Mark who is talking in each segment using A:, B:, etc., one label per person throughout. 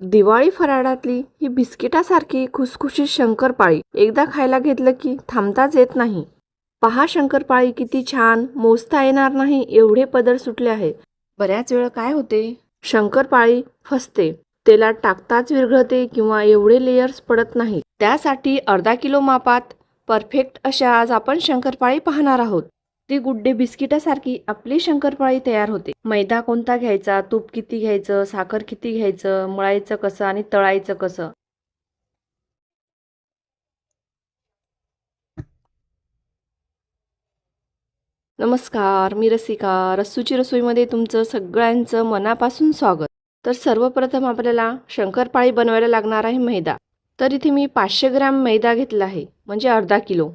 A: दिवाळी फराळातली ही बिस्किटासारखी खुसखुशीत शंकरपाळी एकदा खायला घेतलं की थांबताच येत नाही. पहा शंकरपाळी किती छान मोजता येणार नाही एवढे पदर सुटले आहेत. बऱ्याच वेळ काय होते? शंकरपाळी फसते. तेलात टाकताच विरघळते किंवा एवढे लेयर्स पडत नाही त्यासाठी अर्धा किलो मापात परफेक्ट अशा आज आपण शंकरपाळी पाहणार आहोत. ती गुड्डे बिस्किटासारखी आपली शंकरपाळी तयार होते. मैदा कोणता घ्यायचा? तूप किती घ्यायचं? साखर किती घ्यायचं? मळायचं कसं आणि तळायचं कसं? नमस्कार मी रसिका. रस्सूची रसोईमध्ये तुमचं सगळ्यांचं मनापासून स्वागत. तर सर्वप्रथम आपल्याला शंकरपाळी बनवायला लागणार आहे मैदा. तर इथे मी पाचशे ग्रॅम मैदा घेतला आहे म्हणजे अर्धा किलो.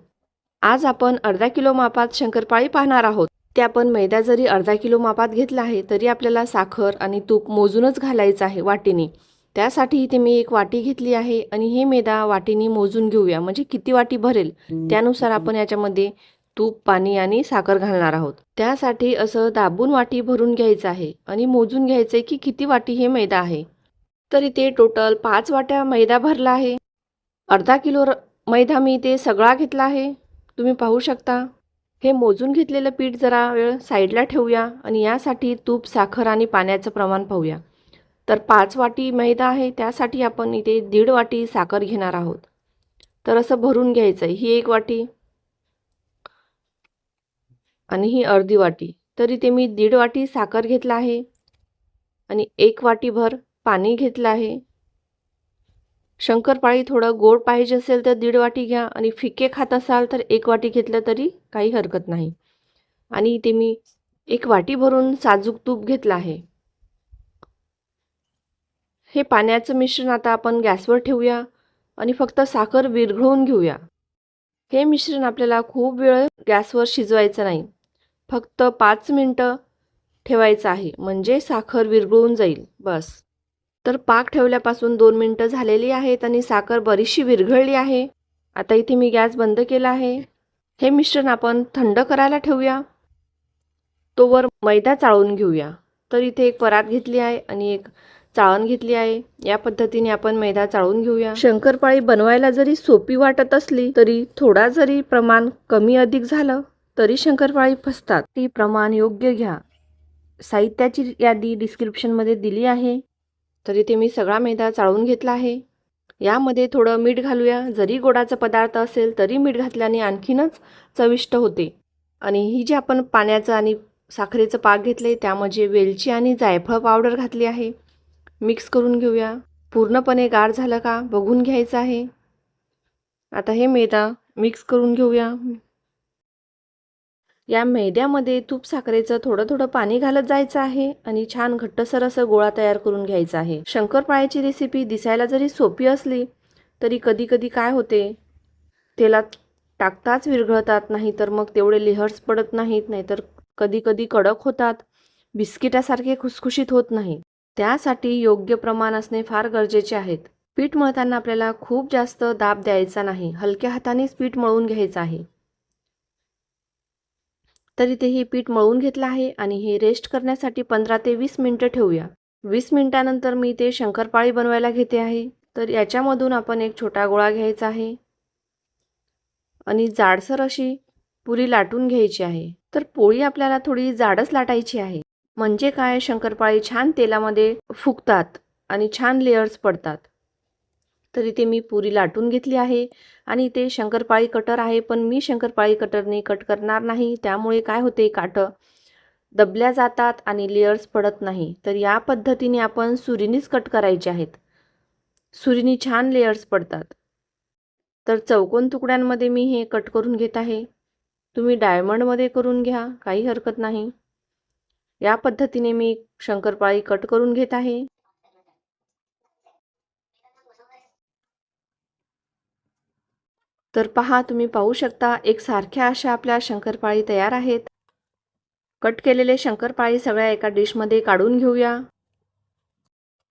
A: आज आपण अर्धा किलो मापात शंकरपाळी पाहणार आहोत. ते आपण मैदा जरी अर्धा किलो मापात घेतला आहे तरी आपल्याला साखर आणि तूप मोजूनच घालायचं आहे वाटीने. त्यासाठी इथे मी एक वाटी घेतली आहे आणि हे मैदा वाटीने मोजून घेऊया. म्हणजे किती वाटी भरेल? त्यानुसार आपण याच्यामध्ये तूप पाणी आणि साखर घालणार आहोत. त्यासाठी असं दाबून वाटी भरून घ्यायचं आहे आणि मोजून घ्यायचं आहे की किती वाटी हे मैदा आहे. तर इथे टोटल पाच वाट्या मैदा भरला आहे. अर्धा किलो र- मैदा मी इथे सगळा घेतला आहे. तुम्ही पाहू शकता. हे मोजून घेतलेलं पीठ जरा वेळ साईडला ठेवूया आणि यासाठी तूप साखर आणि पाण्याचं प्रमाण पाहूया. तर पाच वाटी मैदा आहे त्यासाठी आपण इथे दीड वाटी साखर घेणार आहोत. तर असं भरून घ्यायचं आहे ही एक वाटी आणि ही अर्धी वाटी. तर इथे मी दीड वाटी साखर घेतला आहे आणि एक वाटीभर पाणी घेतलं आहे. शंकरपाळी थोडं गोड पाहिजे असेल तर दीड वाटी घ्या आणि फिके खात असाल तर एक वाटी घेतलं तरी काही हरकत नाही. आणि इथे मी एक वाटी भरून साजूक तूप घेतलं आहे. हे पाण्याचं मिश्रण आता आपण गॅसवर ठेवूया आणि फक्त साखर विरघळून घेऊया. हे मिश्रण आपल्याला खूप वेळ गॅसवर शिजवायचं नाही. फक्त पाच मिनटं ठेवायचं आहे. म्हणजे साखर विरघळून जाईल. बस. तर पाक ठेवल्यापासून दोन मिनटं झालेली आहेत आणि साखर बरीचशी विरघळली आहे. आता इथे मी गॅस बंद केला आहे. हे मिश्रण आपण थंड करायला ठेवूया. तोवर मैदा चाळून घेऊया. तर इथे एक परात घेतली आहे आणि एक चाळण घेतली आहे. या पद्धतीने आपण मैदा चाळून घेऊया. शंकरपाळी बनवायला जरी सोपी वाटत असली तरी थोडा जरी प्रमाण कमी अधिक झालं तरी शंकरपाळी फसतात. ती प्रमाण योग्य घ्या. साहित्याची यादी डिस्क्रिप्शनमध्ये दिली आहे. तर इथे मी सगळा मैदा चाळून घेतला आहे. यामध्ये थोडं मीठ घालूया. जरी गोडाचा पदार्थ असेल तरी मीठ घातल्याने आणखीनच चविष्ट होते. आणि ही जी आपण पाण्याचं आणि साखरेचं पाक घेतले त्यामध्ये वेलची आणि जायफळ पावडर घातली आहे. मिक्स करून घेऊया. पूर्णपणे गार झालं का बघून घ्यायचं आहे. आता हे मैदा मिक्स करून घेऊया. या मैद्यामध्ये तूप साखरेचं थोडं थोडं पाणी घालत जायचं आहे आणि छान घट्टसर असं गोळा तयार करून घ्यायचा आहे. शंकरपाळ्याची रेसिपी दिसायला जरी सोपी असली तरी कधी कधी काय होते? तेलात टाकताच विरघळतात नाही तर मग तेवढे लेहर्स पडत नाहीत नाहीतर कधी कधी कडक होतात. बिस्किटासारखे खुसखुशीत होत नाही. त्यासाठी योग्य प्रमाण असणे फार गरजेचे आहेत. पीठ मळताना आपल्याला खूप जास्त दाब द्यायचा नाही. हलक्या हातानेच पीठ मळून घ्यायचं आहे. तर इथे हे पीठ मळून घेतलं आहे आणि हे रेस्ट करण्यासाठी पंधरा ते वीस मिनटं ठेवूया. वीस मिनटानंतर मी ते शंकरपाळी बनवायला घेते आहे. तर याच्यामधून आपण एक छोटा गोळा घ्यायचा आहे. आणि जाडसर अशी पुरी लाटून घ्यायची आहे. तर पोळी आपल्याला थोडी जाडच लाटायची आहे. म्हणजे काय? शंकरपाळी छान तेलामध्ये फुगतात आणि छान लेयर्स पडतात. तर इथे मी पुरी लाटून घेतली आहे. आणि इथे शंकरपाळी कटर आहे पण मी शंकरपाळी कटरने कट करणार नाही. त्यामुळे काय होते काठं दबल्या जातात आणि लेयर्स पडत नाही. तर या पद्धतीने आपण सुरीनीच कट करायचे आहेत. सुरीनी छान लेयर्स पडतात. तर चौकोन तुकड्यांमध्ये मी हे कट करून घेत आहे. तुम्ही डायमंडमध्ये करून घ्या काही हरकत नाही. या पद्धतीने मी शंकरपाळी कट करून घेत आहे. तर पहा तुम्ही पाहू शकता एक सारख्या अशा आपल्या शंकरपाळी तयार आहेत. कट केलेले शंकरपाळी सगळ्या एका डिशमध्ये काढून घेऊया.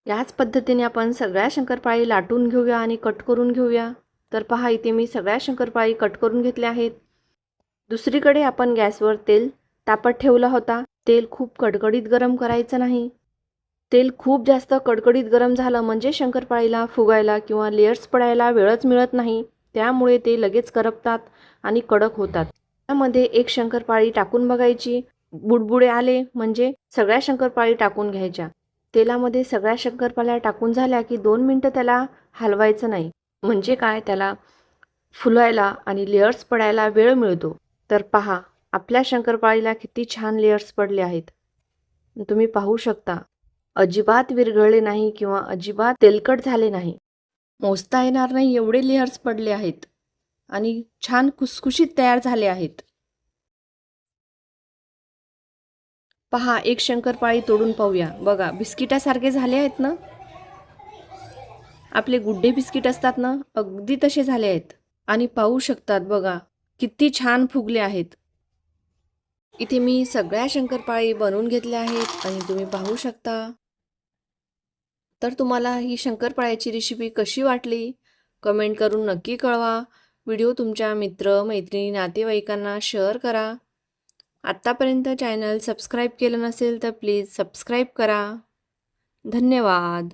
A: याच पद्धतीने आपण सगळ्या शंकरपाळी लाटून घेऊया आणि कट करून घेऊया. तर पहा इथे मी सगळ्या शंकरपाळी कट करून घेतल्या आहेत. दुसरीकडे आपण गॅसवर तेल तापत ठेवला होता. तेल खूप कडकडीत गरम करायचं नाही. तेल खूप जास्त कडकडीत गरम झालं म्हणजे शंकरपाळीला फुगायला किंवा लेयर्स पडायला वेळच मिळत नाही. त्यामुळे ते लगेच करपतात आणि कडक होतात. त्यामध्ये एक शंकरपाळी टाकून बघायची. बुडबुडे आले म्हणजे सगळ्या शंकरपाळी टाकून घ्यायच्या. तेलामध्ये सगळ्या शंकरपाळ्या टाकून झाल्या की दोन मिनटं त्याला हलवायचं नाही. म्हणजे काय? त्याला फुलायला आणि लेअर्स पडायला वेळ मिळतो. तर पहा आपल्या शंकरपाळीला किती छान लेअर्स पडले आहेत. तुम्ही पाहू शकता. अजिबात विरघळले नाही किंवा अजिबात तेलकट झाले नाही. मोजता येणार नाही एवढे लेअर्स पडले आहेत. आणि छान खुसखुशीत तयार झाले आहेत. पहा एक शंकरपाळी तोडून पाहूया. बघा बिस्किटासारखे झाले आहेत ना? आपले गुड्डे बिस्किट असतात ना अगदी तसे झाले आहेत. आणि पाहू शकतात बघा किती छान फुगले आहेत. इथे मी सगळ्या शंकरपाळी बनवून घेतल्या आहेत आणि तुम्ही पाहू शकता. तर तुम्हाला ही शंकरपाळ्याची रेसिपी कशी वाटली? कमेंट करून नक्की कळवा. व्हिडिओ तुमच्या मित्र मैत्रिणी नातेवाईकांना शेअर करा. आत्तापर्यंत चॅनल सबस्क्राईब केलं नसेल तर प्लीज सबस्क्राईब करा. धन्यवाद.